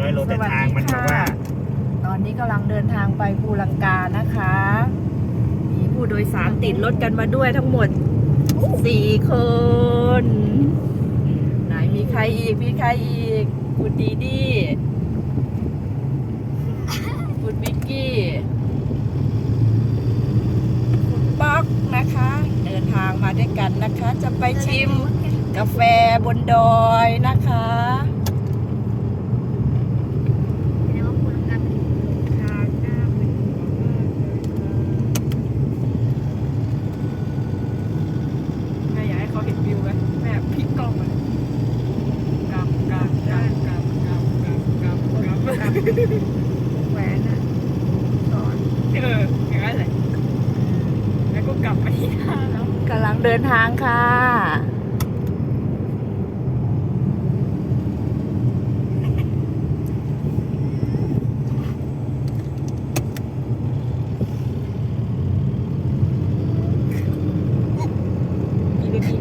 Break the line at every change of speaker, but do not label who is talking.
300โลแต่ทางมันแบบว่า
ตอนนี้กำลังเดินทางไปภูลังกานะคะ มีผู้โดยสารติดรถกันมาด้วยทั้งหมดสี่คน ไหนมีใครอีก มีใครอีกคุณดีดีคุณบิกกี้คุณป๊อกนะคะ เดินทางมาด้วยกันนะคะ จะไปชิมกาแฟบนดอยนะคะ แหวน
อะตอน
เอออย่างนั้นแลยแล้วก็กลับมาที่ท่าแล้วกำลังเดินทางค่ะ มีเบบี